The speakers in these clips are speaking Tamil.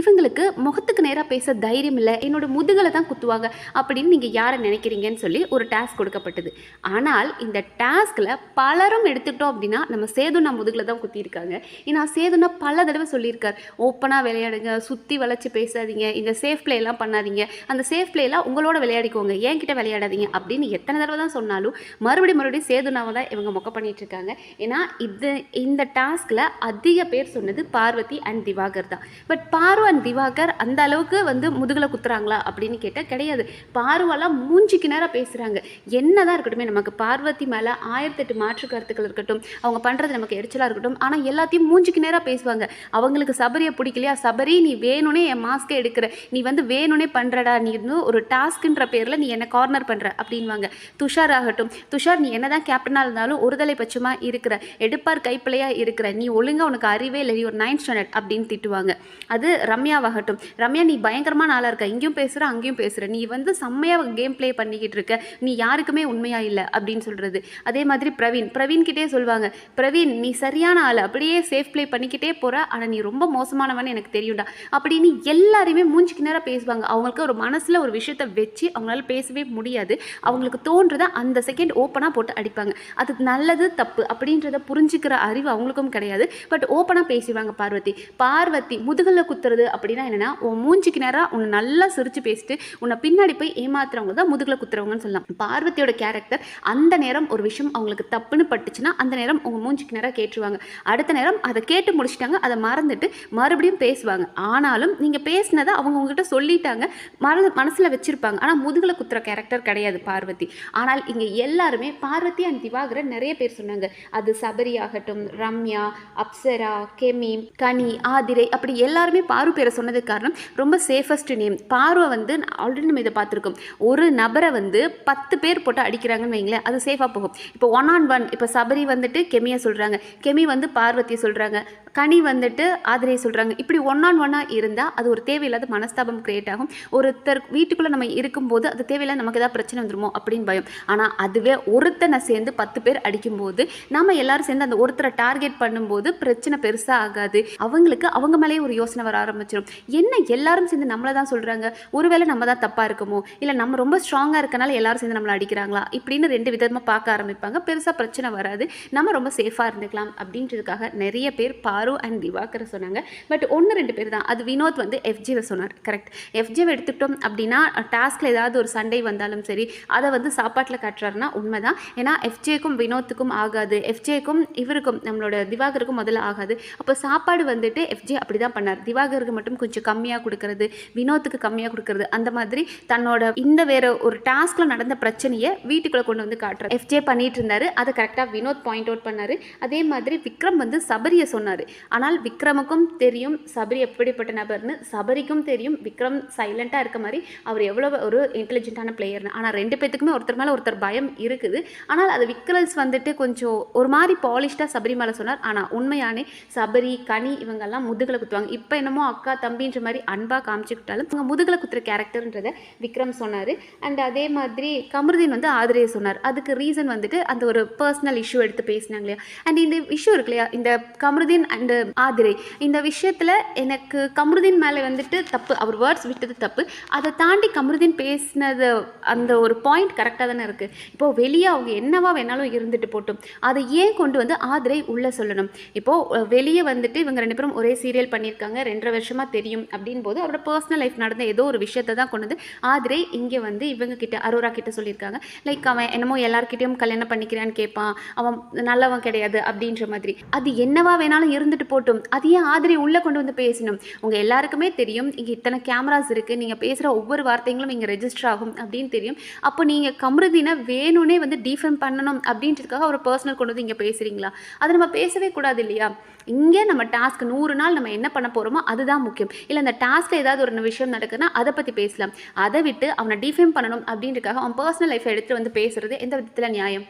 இவங்களுக்கு முகத்துக்கு நேராக பேச தைரியம் இல்லை. என்னோட முதுகலை தான் குத்துவாங்க அப்படின்னு நீங்கள் யாரை நினைக்கிறீங்கன்னு சொல்லி ஒரு டாஸ்க் கொடுக்கப்பட்டது. ஆனால் இந்த டாஸ்கில் பலரும் எடுத்துக்கிட்டோம் அப்படின்னா நம்ம சேதுனா முதுகில் தான் குத்திருக்காங்க ஏன்னா சேதுனா பல தடவை சொல்லியிருக்கார். ஓப்பனாக விளையாடுங்க சுற்றி வளைச்சி பேசாதீங்க இந்த சேஃப் பிளேலாம் பண்ணாதீங்க அந்த சேஃப் பிளேலாம் உங்களோட விளையாடிக்கோங்க என்கிட்ட விளையாடாதீங்க அப்படின்னு எத்தனை தடவை தான் சொன்னாலும் மறுபடியும் மறுபடியும் சேதுனாவை தான் இவங்க மொக்க பண்ணிட்டு இருக்காங்க. ஏன்னா இது இந்த டாஸ்கில் அதிக பேர் சொன்னது பார்வதி அண்ட் திவாகர் தான். பட் பார்வ பார்வன் திவாகர் அந்த அளவுக்கு வந்து முதுகில் குத்துறாங்களா அப்படின்னு கேட்டால் கிடையாது. பார்வெல்லாம் மூஞ்சிக்கு கிணறாக பேசுகிறாங்க என்னதான் இருக்கட்டும் நமக்கு பார்வதி மேலே ஆயிரத்தெட்டு மாற்று கருத்துக்கள் இருக்கட்டும் அவங்க பண்ணுறது நமக்கு எரிச்சலாக இருக்கட்டும் ஆனால் எல்லாத்தையும் மூஞ்சிக்கு நேராக பேசுவாங்க. அவங்களுக்கு சபரியை பிடிக்கலையா? சபரி நீ வேணும்னே என் மாஸ்க்கை எடுக்கிற. நீ வந்து வேணும்னே பண்ணுறடா நீ வந்து ஒரு டாஸ்க்குன்ற பேரில் நீ என்ன கார்னர் பண்ணுற அப்படின்வாங்க துஷார் ஆகட்டும் துஷார் நீ என்னதான் கேப்டனாக இருந்தாலும் ஒருதலை பட்சமாக இருக்கிற எடுப்பார் கைப்பிள்ளையாக இருக்கிற நீ ஒழுங்காக உனக்கு அறிவே இல்லை நீ ஒரு நைன்த் ஸ்டாண்டர்ட் அப்படின்னு திட்டுவாங்க. அது ரம்யாவாகட்டும். ரம்யா நீ பயங்கரமான ஆளாக இருக்க. இங்கேயும் பேசுகிற அங்கேயும் பேசுகிற நீ வந்து செம்மையாக கேம் ப்ளே பண்ணிக்கிட்டு இருக்க. நீ யாருக்குமே உண்மையாக இல்லை அப்படின்னு சொல்கிறது அதே மாதிரி பிரவீன். பிரவீன்கிட்டே சொல்லுவாங்க பிரவீன் நீ சரியான ஆள். அப்படியே சேஃப் ப்ளே பண்ணிக்கிட்டே போகிற ஆனால் நீ ரொம்ப மோசமானவன்னு எனக்கு தெரியும்டா. அப்படின்னு எல்லாருமே மூஞ்சிக்கு நேரம் பேசுவாங்க. அவங்களுக்கு ஒரு மனசில் ஒரு விஷயத்தை வச்சு அவங்களால பேசவே முடியாது. அவங்களுக்கு தோன்றதை அந்த செகண்ட் ஓப்பனாக போட்டு அடிப்பாங்க. அது நல்லது தப்பு அப்படின்றத புரிஞ்சுக்கிற அறிவு அவங்களுக்கும் கிடையாது. பட் ஓப்பனாக பேசிடுவாங்க பார்வதி. பார்வதி முதுகில் குத்துறது அப்படின்னா என்னென்னா உன் மூஞ்சிக்கு நேராக உன்னை நல்லா சிரித்து பேசிட்டு உன்னை பின்னாடி போய் ஏமாத்துறவங்க தான் முதுகில் குத்துறவங்கன்னு சொல்லலாம். பார்வதியோட கேரக்டர் அந்த நேரம் ஒரு விஷயம் அவங்களுக்கு தப்புன்னு பட்டுச்சுன்னா அந்த நேரம் உங்கள் மூஞ்சிக்கு நேராக கேட்டுருவாங்க. அடுத்த நேரம் அதை கேட்டு முடிச்சிட்டாங்க அதை மறந்துட்டு மறுபடியும் பேசுவாங்க. ஆனாலும் நீங்கள் பேசினதை அவங்க உங்ககிட்ட சொல்லிட்டாங்க மறந்து மனசில் வச்சுருப்பாங்க. ஆனால் முதுகில் குத்துற கேரக்டர் கிடையாது பார்வதி. ஆனால் இங்கே எல்லாருமே பார்வதி அண்ட் திவாகரன் நிறைய பேர் சொன்னாங்க. அது சபரி ஆகட்டும் ரம்யா அப்சரா கெமி கனி ஆதிரை அப்படி எல்லாருமே பாரு பேரை சொன்னதுக்கு காரணம் ரொம்ப சேஃபஸ்ட் நேம் பார்வை வந்து ஆல்ரெடி நம்ம இதை பார்த்துருக்கோம். ஒரு நபரை வந்து பத்து பேர் போட்டு அடிக்கிறாங்கன்னு வைங்களேன் அது சேஃபாக போகும். இப்போ ஒன் ஆன் ஒன் இப்போ சபரி வந்துட்டு கெமியை சொல்கிறாங்க கெமி வந்து பார்வதியை சொல்கிறாங்க கனி வந்துட்டு ஆதிரியை சொல்கிறாங்க இப்படி ஒன் ஆன் ஒன்னாக இருந்தால் அது ஒரு தேவையில்லாத மனஸ்தாபம் கிரியேட் ஆகும். ஒருத்தர் வீட்டுக்குள்ளே நம்ம இருக்கும்போது அது தேவையில்லாத நமக்கு ஏதாவது பிரச்சனை வந்துருமோ அப்படின்னு பயம். ஆனால் அதுவே ஒருத்தனை சேர்ந்து பத்து பேர் அடிக்கும்போது நம்ம எல்லாரும் சேர்ந்து அந்த ஒருத்தரை டார்கெட் பண்ணும்போது பிரச்சனை பெருசாக ஆகாது. அவங்களுக்கு அவங்க மேலேயே ஒரு யோசனை வர ஆரம்பிச்சிடும் என்ன எல்லாரும் சேர்ந்து நம்மளை தான் சொல்கிறாங்க ஒருவேளை நம்ம தான் தப்பாக இருக்குமோ? இல்லை நம்ம ரொம்ப ஸ்ட்ராங்காக இருக்கனால எல்லாரும் சேர்ந்து நம்மளை அடிக்கிறாங்களா? இப்படின்னு ரெண்டு விதமாக பார்க்க ஆரம்பிப்பாங்க. பெருசாக பிரச்சனை வராது. நம்ம ரொம்ப சேஃபாக இருந்துக்கலாம் அப்படின்றதுக்காக நிறைய பேர் பாரு அண்ட் திவாகரை சொன்னாங்க. பட் ஒன்று ரெண்டு பேர் தான். அது வினோத் வந்து எஃப்ஜிவை சொன்னார். கரெக்ட் எஃப்ஜிவை எடுத்துக்கிட்டோம் அப்படின்னா டாஸ்கில் ஏதாவது ஒரு சண்டை வந்தாலும் சரி அதை வந்து சாப்பாட்டில் காட்டுறாருன்னா உண்மைதான். ஏன்னா எஃப்ஜேக்கும் வினோத்துக்கும் ஆகாது. எஃப்ஜேக்கும் இவருக்கும் நம்மளோட திவாகருக்கும் முதல்ல ஆகாது. அப்போ சாப்பாடு வந்துட்டு எஃப்ஜே அப்படி தான் பண்ணார். திவாகருக்கு மட்டும் கொஞ்சம் கம்மியாக கொடுக்கறது வினோத்துக்கு கம்மியாக கொடுக்கறது அந்த மாதிரி தன்னோட இந்த வேற ஒரு டாஸ்கில் நடந்த பிரச்சனையை வீட்டுக்குள்ளே கொண்டு வந்து காட்டுறாரு எஃப்ஜே பண்ணிட்டு இருந்தாரு. அதை கரெக்டாக வினோத் பாயிண்ட் அவுட் பண்ணாரு. அதே மாதிரி விக்ரம் வந்து சபரியை சொன்னார். ஆனால் விக்ரமுக்கும் தெரியும் சபரி எப்படிப்பட்ட நபர்னு. சபரிக்கும் தெரியும் விக்ரம் சைலண்ட்டாக இருக்க மாதிரி அவர் எவ்வளோ ஒரு இன்டெலிஜென்ட்டான பிளேயர்னு ஆனால் ரெண்டு பேத்துக்குமே ஒருத்தர் மேலே ஒருத்தர் பயம் இருக்குது. ஆனால் அது விக்ரல்ஸ் வந்துட்டு கொஞ்சம் ஒரு மாதிரி பாலிஷ்டாக சபரி மேலே சொன்னார். ஆனால் உண்மையானே சபரி கனி இவங்கெல்லாம் முதுகில் குத்துவாங்க. இப்போ என்னமோ அக்கா தம்பின்ற மாதிரி அன்பாக காமிச்சுக்கிட்டாலும் அவங்க முதுகில் குத்துற கேரக்டர்ன்றதை விக்ரம் சொன்னார். அண்ட் அதே மாதிரி கமருதீன் வந்து ஆதிரையை சொன்னார். அதுக்கு ரீசன் வந்துட்டு அந்த ஒரு பர்சனல் இஷ்யூ எடுத்து பேசினாங்க இல்லையா? அண்ட் இந்த இஷ்யூ இருக்கு இல்லையா? இந்த கமருதீன் அண்டு ஆதிரை. இந்த விஷயத்தில் எனக்கு கமருதீன் மேலே வந்துட்டு தப்பு அவர் வேர்ட்ஸ் விட்டது தப்பு. அதை தாண்டி கமருதீன் பேசினது அந்த ஒரு பாயிண்ட் கரெக்டாக தானே இருக்குது இப்போது வெளியே அவங்க என்னவா வேணாலும் இருந்துட்டு போட்டும். அதை ஏன் கொண்டு வந்து ஆதிரை உள்ளே சொல்லணும்? இப்போது வெளியே வந்துட்டு இவங்க ரெண்டு பேரும் ஒரே சீரியல் பண்ணியிருக்காங்க. ரெண்டரை வருஷம் வருஷமாக தெரியும் அப்படின் போது அவரோட பர்சனல் லைஃப் நடந்த ஏதோ ஒரு விஷயத்தை தான் கொண்டு வந்து ஆதிரை இங்கே வந்து இவங்க கிட்ட அரோரா கிட்ட சொல்லியிருக்காங்க. லைக் அவன் என்னமோ எல்லார்கிட்டயும் கல்யாணம் பண்ணிக்கிறான்னு கேட்பான். அவன் நல்லவன் கிடையாது அப்படின்ற மாதிரி. அது என்னவா வேணாலும் இருந்துட்டு போட்டும். அது ஏன் ஆதிரை உள்ளே கொண்டு வந்து பேசணும்? உங்கள் எல்லாருக்குமே தெரியும் இங்கே இத்தனை கேமராஸ் இருக்குது நீங்கள் பேசுகிற ஒவ்வொரு வார்த்தைகளும் இங்கே ரெஜிஸ்டர் ஆகும் அப்படின்னு தெரியும். அப்போ நீங்கள் கமருதினை வேணும்னே வந்து டிஃபெண்ட் பண்ணணும் அப்படின்றதுக்காக ஒரு பர்சனல் கொண்டு வந்து இங்கே பேசுகிறீங்களா அதை நம்ம பேசவே கூடாது இல்லையா? இங்கே நம்ம டாஸ்க் நூறு நாள் நம்ம என்ன பண்ண போகிறோமோ அதுதான் முக்கியம். இல்லை அந்த டாஸ்க்கில் ஏதாவது ஒரு விஷயம் நடக்குதுன்னா அதை பற்றி பேசலாம். அதை விட்டு அவனை டிஃபைன் பண்ணணும் அப்படின்றக்காக அவன் பர்சனல் லைஃப்பை எடுத்துகிட்டு வந்து பேசுறது எந்த விதத்தில் நியாயம்?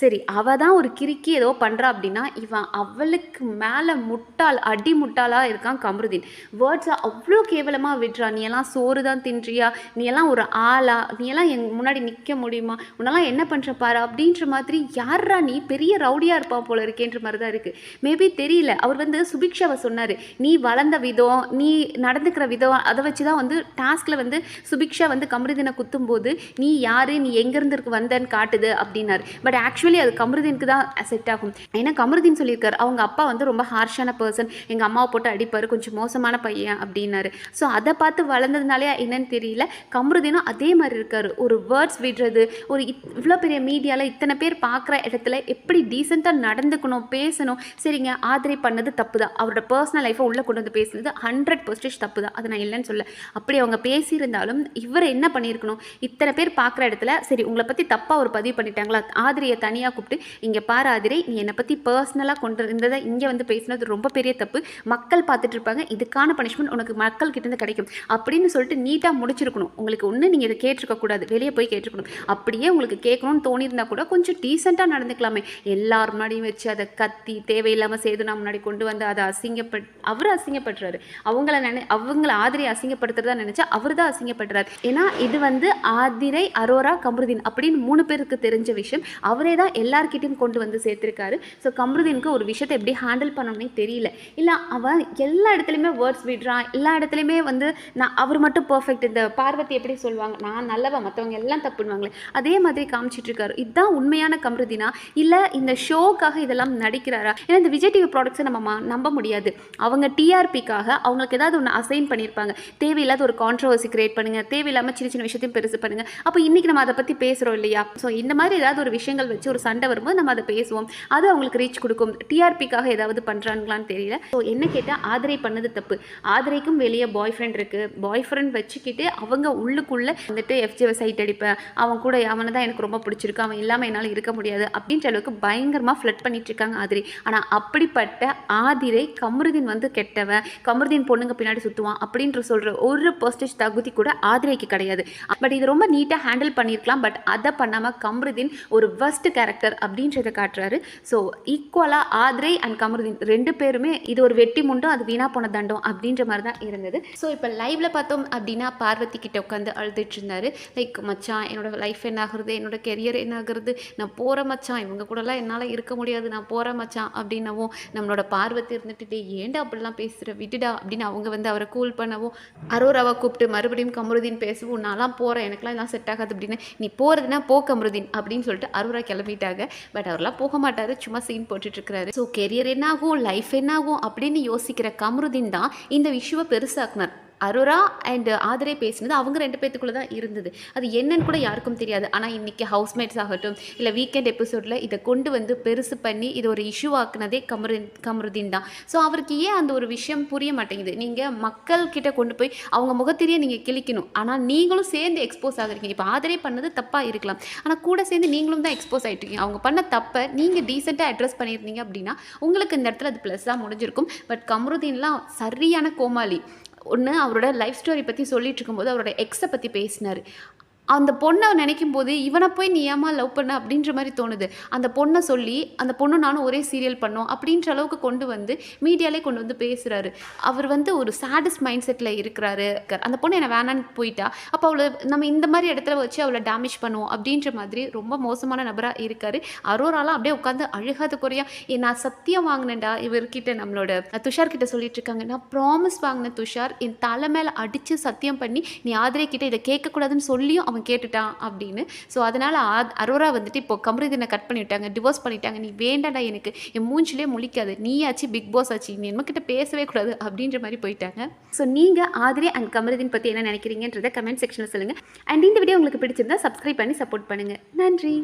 சரி அவள் தான் ஒரு கிறுக்கி ஏதோ பண்ணுறா அப்படின்னா இவன் அவளுக்கு மேலே முட்டாள் அடி முட்டாளாக இருக்கான் கமருதீன். வேர்ட்ஸை அவ்வளோ கேவலமாக விடுறா. நீ எல்லாம் சோறு தான் தின்றியா? நீ எல்லாம் ஒரு ஆளா? நீ எல்லாம் எங் முன்னாடி நிற்க முடியுமா? உன்னெல்லாம் என்ன பண்ணுற பாரு? அப்படின்ற மாதிரி யாரா நீ? பெரிய ரவுடியாக இருப்பா போல இருக்கேன்ற மாதிரி தான் இருக்குது மேபி தெரியல. அவர் வந்து சுபிக்ஷாவை சொன்னார். நீ வளர்ந்த விதம் நீ நடந்துக்கிற விதம் அதை வச்சு தான் வந்து டாஸ்கில் வந்து சுபிக்ஷா வந்து கமருதீனை குத்தும்போது நீ யார்? நீ எங்கேருந்து வந்தேன்னு காட்டுது அப்படின்னாரு. பட் ஆக்சுவலி அது கமருதீனுக்கு தான் செட் ஆகும். ஏன்னா கமருதீன் சொல்லியிருக்காரு அவங்க அப்பா வந்து ரொம்ப ஹார்ஷான பர்சன் எங்கள் அம்மாவை போட்டு அடிப்பார் கொஞ்சம் மோசமான பையன் அப்படின்னாரு. ஸோ அதை பார்த்து வளர்ந்ததுனாலே என்னன்னு தெரியல. கமருதீனும் அதே மாதிரி இருக்கார். ஒரு வேர்ட்ஸ் விடுறது ஒரு இவ்வளோ பெரிய மீடியாவில் இத்தனை பேர் பார்க்குற இடத்துல எப்படி டீசெண்டாக நடந்துக்கணும் பேசணும். சரிங்க ஆதரி பண்ணது தப்பு தான். அவரோட பர்சனல் லைஃப்பை உள்ளே கொண்டு வந்து பேசுனது ஹண்ட்ரட் பர்சன்டேஜ் தப்பு தான். அதை நான் இல்லைன்னு சொல்ல அப்படி அவங்க பேசியிருந்தாலும் இவர் என்ன பண்ணியிருக்கணும்? இத்தனை பேர் பார்க்குற இடத்துல சரி உங்களை பற்றி தப்பாக ஒரு பதிவு பண்ணிட்டாங்களா? ஆதிரியை தனியாக கூப்பிட்டு இங்கே பாரு ஆதிரை நீ என்னை பற்றி பர்சனலாக கொண்டு இருந்ததை இங்கே வந்து பேசினது ரொம்ப பெரிய தப்பு. மக்கள் பார்த்துட்டு இருப்பாங்க. இதுக்கான பனிஷ்மெண்ட் உனக்கு மக்கள் கிட்டேருந்து கிடைக்கும். அப்படின்னு சொல்லிட்டு நீட்டாக முடிச்சிருக்கணும். உங்களுக்கு ஒன்று நீங்கள் இதை கேட்டிருக்கக்கூடாது வெளியே போய் கேட்டிருக்கணும். அப்படியே உங்களுக்கு கேட்கணும்னு தோணியிருந்தா கூட கொஞ்சம் டீசெண்டாக நடந்துக்கலாமே. எல்லார் முன்னாடியும் வச்சு அதை கத்தி தேவையில்லாமல் சேதுனா முன்னாடி கொண்டு வந்து அதை அசிங்கப்பட் அவர் அசிங்கப்படுறாரு. அவங்கள நினை அவங்கள ஆதிரை அசிங்கப்படுத்துறதா நினச்சா அவர் தான் அசிங்கப்படுறாரு. ஏன்னா இது வந்து ஆதிரை அரோரா கமருதீன் அப்படின்னு மூணு பேருக்கு தெரிஞ்ச விஷயம். அவரே தான் எல்லார்கிட்டையும் கொண்டு வந்து சேர்த்துருக்காரு. ஸோ கம்ருதீனுக்கு ஒரு விஷயத்தை எப்படி ஹேண்டில் பண்ணணும்னே தெரியல. இல்லை அவன் எல்லா இடத்துலையுமே வேர்ட்ஸ் விடுறான் எல்லா இடத்துலையுமே வந்து நான் அவர் மட்டும் பர்ஃபெக்ட் இந்த பார்வதி எப்படி சொல்லுவாங்க? நான் நல்லவன் மற்றவங்க எல்லாம் தப்புன்னுவாங்களே அதே மாதிரி காமிச்சிட்டு இருக்காரு. இதுதான் உண்மையான கம்ருதினா? இல்லை இந்த ஷோக்காக இதெல்லாம் நடிக்கிறாரா? ஏன்னா இந்த விஜய் டிவி ப்ராடக்ட்ஸை நம்ம நம்ப முடியாது. அவங்க டிஆர்பிக்காக அவங்களுக்கு ஏதாவது ஒன்று அசைன் பண்ணியிருப்பாங்க தேவையில்லாத ஒரு கான்ட்ரவர்சி கிரியேட் பண்ணுங்கள் தேவையில்லாமல் சின்ன சின்ன விஷயத்தையும் பெருசு பண்ணுங்க. அப்போ இன்றைக்கி நம்ம அதை பற்றி பேசுகிறோம் இல்லையா? ஸோ இந்த மாதிரி ஏதாவது ஒரு விஷயங்கள் வச்சு ஒரு சண்டை வரும்போது நம்ம அதை பேசுவோம். அது அவங்களுக்கு ரீச் கொடுக்கும். டிஆர்பிக்காக ஏதாவது பண்ணுறாங்களான்னு தெரியல. ஸோ என்ன கேட்டால் ஆதரை பண்ணது தப்பு. ஆதரைக்கும் வெளியே பாய் ஃப்ரெண்ட் இருக்குது பாய் ஃப்ரெண்ட் வச்சுக்கிட்டு அவங்க உள்ளுக்குள்ளே வந்துட்டு எஃப்ஜிவை சைட் அடிப்பேன். அவன் கூட அவனை தான் எனக்கு ரொம்ப பிடிச்சிருக்கு. அவன் இல்லாமல் என்னால் இருக்க முடியாது. அப்படின்ற அளவுக்கு பயங்கரமாக ஃப்ளட் பண்ணிட்டு இருக்காங்க ஆதிரை. ஆனால் அப்படிப்பட்ட ஆதிரை கமருதீன் வந்து கெட்டவன் கமருதீன் பொண்ணுங்க பின்னாடி சுற்றுவான் அப்படின்ற சொல்கிற ஒரு பர்சன்டேஜ் தகுதி கூட ஆதிரைக்கு கிடையாது. பட் இது ரொம்ப நீட்டாக ஹேண்டில் பண்ணியிருக்கலாம் பட் அதை பண்ணாமல் கமருதீன் ஒரு ஃபர்ஸ்ட் கேரக்டர் அப்படின்றத காட்டுறாரு. ஸோ ஈக்குவலாக ஆத்ரே அண்ட் கமருதீன் ரெண்டு பேருமே இது ஒரு வெட்டி முண்டும் அது வீணா போன தண்டம் அப்படின்ற மாதிரி தான் இருந்தது. ஸோ இப்போ லைவ்ல பார்த்தோம் அப்படின்னா பார்வதி கிட்ட உட்காந்து அழுதுட்டு இருந்தாரு லைக் மச்சான் என்னோட லைஃப் என்ன ஆகுறது என்னோட கெரியர் என்ன ஆகுறது நான் போகிற மச்சான் இவங்க கூடலாம் என்னால் இருக்க முடியாது நான் போகிற மச்சான் அப்படின்னவும் நம்மளோட பார்வதி இருந்துட்டு டே ஏன்டா அப்படிலாம் பேசுகிற விட்டுடா அப்படின்னு அவங்க வந்து அவரை கூல் பண்ணவும் அரோராவை கூப்பிட்டு மறுபடியும் கமருதீன் பேசவும் நான்லாம் போகிறேன் எனக்குலாம் எல்லாம் செட் ஆகாது அப்படின்னு நீ போகிறதுனா போ கமருதீன் அப்படின்னு சொல்லிட்டு அரோரா கிளம்பிட்டாங்க பட் அவர்லாம் போக மாட்டாரு. சும்மா சீன் போட்டுட்டு இருக்கிறாரு ஸோ கெரியர் என்ன ஆகும் லைஃப் என்ன ஆகும் அப்படின்னு யோசிக்கிற கமருதீன் தான் இந்த விஷயம் பெருசாக்குனார். அரோரா அண்ட் ஆதரே பேசினது அவங்க ரெண்டு பேத்துக்குள்ளே தான் இருந்தது. அது என்னன்னு கூட யாருக்கும் தெரியாது. ஆனால் இன்றைக்கி ஹவுஸ்மேட்ஸ் ஆகட்டும் இல்லை வீக்கெண்ட் எபிசோடில் இதை கொண்டு வந்து பெருசு பண்ணி இது ஒரு இஷ்யூ ஆக்குனதே கமருதீன் கமருதீன் தான். ஸோ அவருக்கு ஏன் அந்த ஒரு விஷயம் புரிய மாட்டேங்குது? நீங்கள் மக்கள் கிட்ட கொண்டு போய் அவங்க முகத்திலேயே நீங்கள் கிழிக்கணும். ஆனால் நீங்களும் சேர்ந்து எக்ஸ்போஸ் ஆகுறீங்க. இப்போ ஆதரே பண்ணது தப்பாக இருக்கலாம். ஆனால் கூட சேர்ந்து நீங்களும் தான் எக்ஸ்போஸ் ஆகிட்டுருக்கீங்க அவங்க பண்ண தப்பை நீங்கள் டீசெண்டாக அட்ரஸ் பண்ணியிருந்தீங்க அப்படின்னா உங்களுக்கு இந்த இடத்துல அது ப்ளஸ்ஸாக முடிஞ்சிருக்கும். பட் கமருதீன்லாம் சரியான கோமாளி. ஒன்று அவரோட லைஃப் ஸ்டோரி பற்றி சொல்லிட்டு இருக்கும்போது அவரோட எக்ஸை பற்றி பேசினார். அந்த பொண்ணை நினைக்கும் போது இவனை போய் நீ ஏமா லவ் பண்ண? அப்படின்ற மாதிரி தோணுது. அந்த பொண்ணை சொல்லி அந்த பொண்ணு நானும் ஒரே சீரியல் பண்ணோம் அப்படின்ற அளவுக்கு கொண்டு வந்து மீடியாலே கொண்டு வந்து பேசுகிறாரு அவர் வந்து ஒரு சேடஸ்ட் மைண்ட் செட்டில் இருக்கிறாரு. அந்த பொண்ணு என்னை வேணான்னு போயிட்டா. அப்போ அவளை நம்ம இந்த மாதிரி இடத்துல வச்சு அவளை டேமேஜ் பண்ணுவோம் அப்படின்ற மாதிரி ரொம்ப மோசமான நபராக இருக்காரு. அரோராலாம் அப்படியே உட்காந்து அழுகாத குறையா நான் சத்தியம் வாங்கினேன்டா இவர்கிட்ட நம்மளோட. துஷார் கிட்ட சொல்லிட்டு இருக்காங்க. நான் ப்ராமிஸ் வாங்கினேன் துஷார். என் தலை மேலே அடித்து சத்தியம் பண்ணி நீ ஆதரே கிட்ட இதை கேட்கக்கூடாதுன்னு சொல்லியும் அவன் கேட்டுட்டான் அப்படின்னு. ஸோ அதனால் அரோரா வந்துட்டு இப்போ கமருதீனை கட் பண்ணிவிட்டாங்க டிவோர்ஸ் பண்ணிட்டாங்க. நீ வேண்டாடா எனக்கு. என் மூஞ்சிலே முழிக்காது. நீயாச்சு பிக் பாஸ் ஆச்சு. நீ நம்மக்கிட்ட பேசவே கூடாது அப்படின்ற மாதிரி போயிட்டாங்க. ஸோ நீங்கள் ஆதிரி அண்ட் கமருதீன் பற்றி என்ன நினைக்கிறீங்கன்றதை கமெண்ட் செக்ஷனில் சொல்லுங்கள் அண்ட் இந்த வீடியோ உங்களுக்கு பிடிச்சிருந்தா சப்ஸ்கிரைப் பண்ணி சப்போர்ட் பண்ணுங்கள் நன்றி.